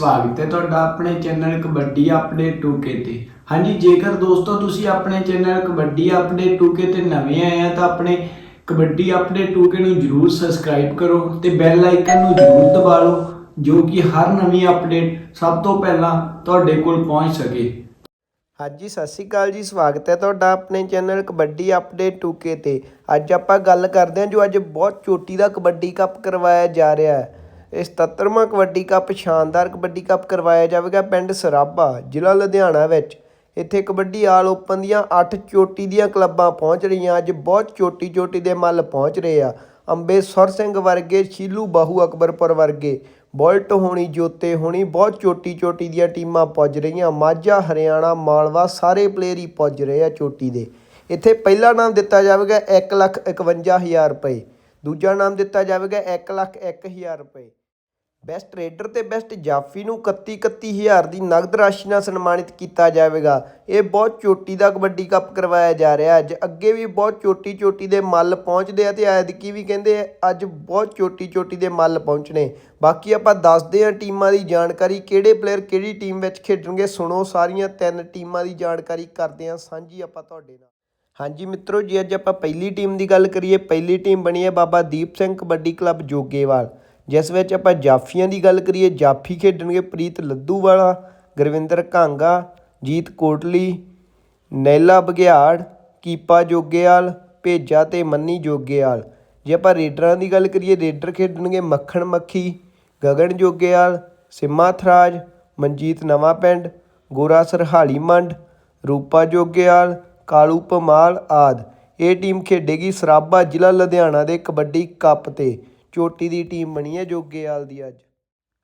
ਸਵਾਗਤ ਹੈ ਤੁਹਾਡਾ ਆਪਣੇ ਚੈਨਲ ਕਬੱਡੀ ਅਪਡੇਟ 2K ਤੇ। ਹਾਂਜੀ, ਜੇਕਰ ਦੋਸਤੋ ਤੁਸੀਂ ਆਪਣੇ ਚੈਨਲ ਕਬੱਡੀ ਅਪਡੇਟ 2K ਤੇ ਨਵੇਂ ਆਏ ਆ, ਤਾਂ ਆਪਣੇ ਕਬੱਡੀ ਅਪਡੇਟ 2K ਨੂੰ ਜਰੂਰ ਸਬਸਕ੍ਰਾਈਬ ਕਰੋ ਤੇ ਬੈਲ ਆਈਕਨ ਨੂੰ ਜਰੂਰ ਦਬਾ ਲਓ ਜੋ ਕਿ ਹਰ ਨਵੀਂ ਅਪਡੇਟ ਸਭ ਤੋਂ ਪਹਿਲਾਂ ਤੁਹਾਡੇ ਕੋਲ ਪਹੁੰਚ ਸਕੇ। ਹਾਂਜੀ, ਸਤਿ ਸ਼੍ਰੀ ਅਕਾਲ ਜੀ, ਸਵਾਗਤ ਹੈ ਤੁਹਾਡਾ ਆਪਣੇ ਚੈਨਲ ਕਬੱਡੀ ਅਪਡੇਟ 2K ਤੇ। ਅੱਜ ਆਪਾਂ ਗੱਲ ਕਰਦੇ ਹਾਂ ਜੋ ਅੱਜ ਬਹੁਤ ਚੋਟੀ ਦਾ ਕਬੱਡੀ ਕੱਪ ਕਰਵਾਇਆ ਜਾ ਰਿਹਾ ਹੈ। ਇਸ 77ਵਾਂ ਕਬੱਡੀ ਕੱਪ ਸ਼ਾਨਦਾਰ ਕਬੱਡੀ ਕੱਪ ਕਰਵਾਇਆ ਜਾਵੇਗਾ ਪਿੰਡ ਸਰਾਭਾ, ਜ਼ਿਲ੍ਹਾ ਲੁਧਿਆਣਾ ਵਿੱਚ। ਇੱਥੇ ਕਬੱਡੀ ਆਲ ਓਪਨ ਦੀਆਂ 8 ਚੋਟੀ ਦੀਆਂ ਕਲੱਬਾਂ ਪਹੁੰਚ ਰਹੀਆਂ। ਅੱਜ ਬਹੁਤ ਚੋਟੀ ਚੋਟੀ ਦੇ ਮੱਲ ਪਹੁੰਚ ਰਹੇ ਆ। ਅੰਬੇਸਰ ਸਿੰਘ ਵਰਗੇ, ਸ਼ੀਲੂ ਬਾਹੂ ਅਕਬਰਪੁਰ ਵਰਗੇ। ਬੁਲਟ ਹੋਣੀ, ਜੋਤੇ ਹੋਣੀ, ਬਹੁਤ ਚੋਟੀ ਚੋਟੀ ਦੀਆਂ ਟੀਮਾਂ ਪੁੱਜ ਰਹੀਆਂ। ਮਾਝਾ, ਹਰਿਆਣਾ, ਮਾਲਵਾ ਸਾਰੇ ਪਲੇਅਰ ਹੀ ਪੁੱਜ ਰਹੇ ਆ ਚੋਟੀ ਦੇ। ਇੱਥੇ ਪਹਿਲਾ ਨਾਮ ਦਿੱਤਾ ਜਾਵੇਗਾ 151000 ਰੁਪਏ। ਦੂਜਾ ਨਾਮ ਦਿੱਤਾ ਜਾਵੇਗਾ 101000 ਰੁਪਏ। ਬੈਸਟ ਰੇਡਰ ਤੇ ਬੈਸਟ ਜਾਫੀ ਨੂੰ 31 31000 ਦੀ ਨਗਦ ਰਾਸ਼ੀ ਨਾਲ ਸਨਮਾਨਿਤ ਕੀਤਾ ਜਾਵੇਗਾ। ਇਹ ਬਹੁਤ ਚੋਟੀ ਦਾ ਕਬੱਡੀ ਕੱਪ ਕਰਵਾਇਆ ਜਾ ਰਿਹਾ ਅੱਜ ਅੱਗੇ ਵੀ ਬਹੁਤ ਚੋਟੀ ਚੋਟੀ ਦੇ ਮੱਲ ਪਹੁੰਚਦੇ ਆ ਤੇ ਐਤਕੀ ਵੀ ਕਹਿੰਦੇ ਅੱਜ ਬਹੁਤ ਚੋਟੀ ਚੋਟੀ ਦੇ ਮੱਲ ਪਹੁੰਚਣੇ। ਬਾਕੀ ਆਪਾਂ ਦੱਸਦੇ ਆ ਟੀਮਾਂ ਦੀ ਜਾਣਕਾਰੀ, ਕਿਹੜੇ ਪਲੇਅਰ ਕਿਹੜੀ ਟੀਮ ਵਿੱਚ ਖੇਡਣਗੇ, ਸੁਣੋ ਸਾਰੀਆਂ ਤਿੰਨ ਟੀਮਾਂ ਦੀ ਜਾਣਕਾਰੀ ਕਰਦੇ ਆ ਸਾਂਝੀ ਆਪਾਂ ਤੁਹਾਡੇ ਨਾਲ। ਹਾਂਜੀ ਮਿੱਤਰੋ, ਜੀ ਅੱਜ ਆਪਾਂ ਪਹਿਲੀ ਟੀਮ ਦੀ ਗੱਲ ਕਰੀਏ। ਪਹਿਲੀ ਟੀਮ ਬਣੀ ਹੈ ਬਾਬਾ ਦੀਪ ਸਿੰਘ ਕਬੱਡੀ ਕਲੱਬ ਜੋਗੇਵਾਲ। ਜਿਸ ਵਿੱਚ ਆਪਾਂ ਜਾਫੀਆਂ ਦੀ ਗੱਲ ਕਰੀਏ, ਜਾਫੀ ਖੇਡਣਗੇ ਪ੍ਰੀਤ ਲੱਦੂਵਾਲਾ ਗੁਰਵਿੰਦਰ ਘਾਂਗਾ, ਜੀਤ ਕੋਟਲੀ, ਨੈਲਾ ਬਗਿਆੜ ਕੀਪਾ ਜੋਗੇਵਾਲ ਭੇਜਾ ਤੇ ਮੰਨੀ ਜੋਗੇਵਾਲ ਜੇ ਆਪਾਂ ਰੇਡਰਾਂ ਦੀ ਗੱਲ ਕਰੀਏ, ਰੇਡਰ ਖੇਡਣਗੇ ਮੱਖਣ ਮੱਖੀ, ਗਗਨ ਜੋਗੇਵਾਲ ਸਿੰਮਾ ਥਰਾਜ, ਮਨਜੀਤ ਨਵਾਂ ਪਿੰਡ, ਗੋਰਾ ਸਰਹਾਲੀ ਮੰਡ, ਰੂਪਾ ਜੋਗੇਵਾਲ ਕਾਲੂ ਪਮਾਲ ਆਦ। ਇਹ ਟੀਮ ਖੇਡੇਗੀ ਸਰਾਭਾ ਜ਼ਿਲ੍ਹਾ ਲੁਧਿਆਣਾ ਦੇ ਕਬੱਡੀ ਕੱਪ ਤੇ। ਚੋਟੀ ਦੀ ਟੀਮ ਬਣੀ ਹੈ ਜੋਗੇਵਾਲ ਦੀ ਅੱਜ।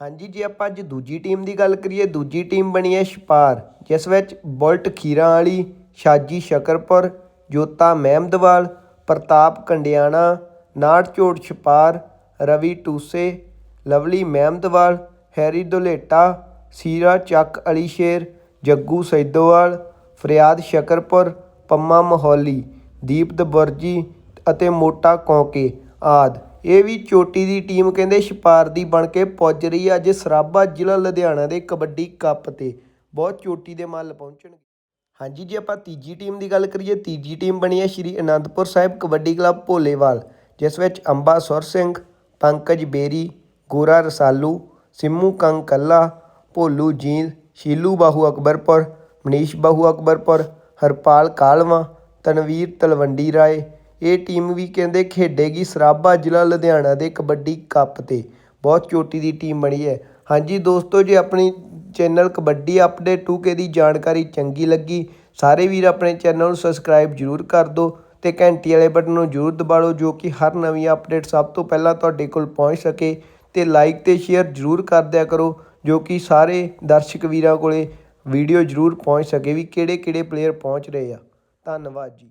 ਹਾਂਜੀ, ਜੇ ਆਪਾਂ ਅੱਜ ਦੂਜੀ ਟੀਮ ਦੀ ਗੱਲ ਕਰੀਏ, ਦੂਜੀ ਟੀਮ ਬਣੀ ਹੈ ਛਪਾਰ, ਜਿਸ ਵਿੱਚ Bullet Khiranwali Shaji Shakarpur, Jota Mahmadwal, Partap Kandiana Narchor Chhapar, Ravi Tuse, Lovely Mahmadwal, Harry Duleta, Seera Chak Ali Sher Jaggu Saidowal, ਫਰਿਆਦ ਸ਼ਕਰਪੁਰ, ਪੰਮਾ ਮਹੌਲੀ, ਦੀਪ ਦਬਰਜੀ ਅਤੇ ਮੋਟਾ ਕੌਂਕੇ ਆਦ। ਇਹ ਵੀ ਚੋਟੀ ਦੀ ਟੀਮ ਕਹਿੰਦੇ ਛਪਾਰ ਦੀ ਬਣ ਕੇ ਪੁੱਜ ਰਹੀ ਹੈ ਅੱਜ ਸਰਾਭਾ ਜ਼ਿਲ੍ਹਾ ਲੁਧਿਆਣਾ ਦੇ ਕਬੱਡੀ ਕੱਪ ਤੇ। ਬਹੁਤ ਚੋਟੀ ਦੇ ਮੱਲ ਪਹੁੰਚਣਗੇ। ਹਾਂਜੀ ਜੇ, ਆਪਾਂ ਤੀਜੀ ਟੀਮ ਦੀ ਗੱਲ ਕਰੀਏ। ਤੀਜੀ ਟੀਮ ਬਣੀ ਹੈ ਸ਼੍ਰੀ ਅਨੰਦਪੁਰ ਸਾਹਿਬ ਕਬੱਡੀ ਕਲੱਬ ਭੋਲੇਵਾਲ, ਜਿਸ ਵਿੱਚ ਅੰਬਾ ਸੁਰ ਸਿੰਘ, ਪੰਕਜ ਬੇਰੀ, ਗੋਰਾ ਰਸਾਲੂ, ਸਿੰਮੂ ਕੰਗ ਕੱਲਾ ਭੋਲੂ ਜੀਂਦ, ਸ਼ੀਲੂ ਬਾਹੂ ਅਕਬਰਪੁਰ, ਮਨੀਸ਼ ਬਾਹੂ ਅਕਬਰਪੁਰ, ਹਰਪਾਲ ਕਾਲਵਾ, ਤਨਵੀਰ ਤਲਵੰਡੀ ਰਾਏ ਇਹ ਟੀਮ ਵੀ ਕਹਿੰਦੇ ਖੇਡੇਗੀ ਸਰਾਭਾ ਜ਼ਿਲ੍ਹਾ ਲੁਧਿਆਣਾ ਦੇ ਕਬੱਡੀ ਕੱਪ ਤੇ। ਬਹੁਤ ਚੋਟੀ ਦੀ ਟੀਮ ਬਣੀ ਹੈ। ਹਾਂਜੀ ਦੋਸਤੋ, ਜੇ ਆਪਣੀ ਚੈਨਲ ਕਬੱਡੀ ਅਪਡੇਟ 2K ਦੀ ਜਾਣਕਾਰੀ ਚੰਗੀ ਲੱਗੀ, ਸਾਰੇ ਵੀਰ ਆਪਣੇ ਚੈਨਲ ਨੂੰ ਸਬਸਕ੍ਰਾਈਬ ਜਰੂਰ ਕਰ ਦਿਓ ਤੇ ਘੰਟੀ ਵਾਲੇ ਬਟਨ ਨੂੰ ਜਰੂਰ ਦਬਾ ਲਓ ਜੋ ਕਿ ਹਰ ਨਵੀਂ ਅਪਡੇਟ ਸਭ ਤੋਂ ਪਹਿਲਾਂ ਤੁਹਾਡੇ ਕੋਲ ਪਹੁੰਚ ਸਕੇ ਤੇ ਲਾਈਕ ਤੇ ਸ਼ੇਅਰ ਜਰੂਰ ਕਰ ਦਿਆ ਕਰੋ, ਜੋ ਕਿ ਸਾਰੇ ਦਰਸ਼ਕ ਵੀਰਾਂ ਕੋਲੇ ਵੀਡੀਓ ਜਰੂਰ ਪਹੁੰਚ ਸਕੇ ਵੀ ਕਿਹੜੇ ਕਿਹੜੇ ਪਲੇਅਰ ਪਹੁੰਚ ਰਹੇ ਆ। ਧੰਨਵਾਦ ਜੀ।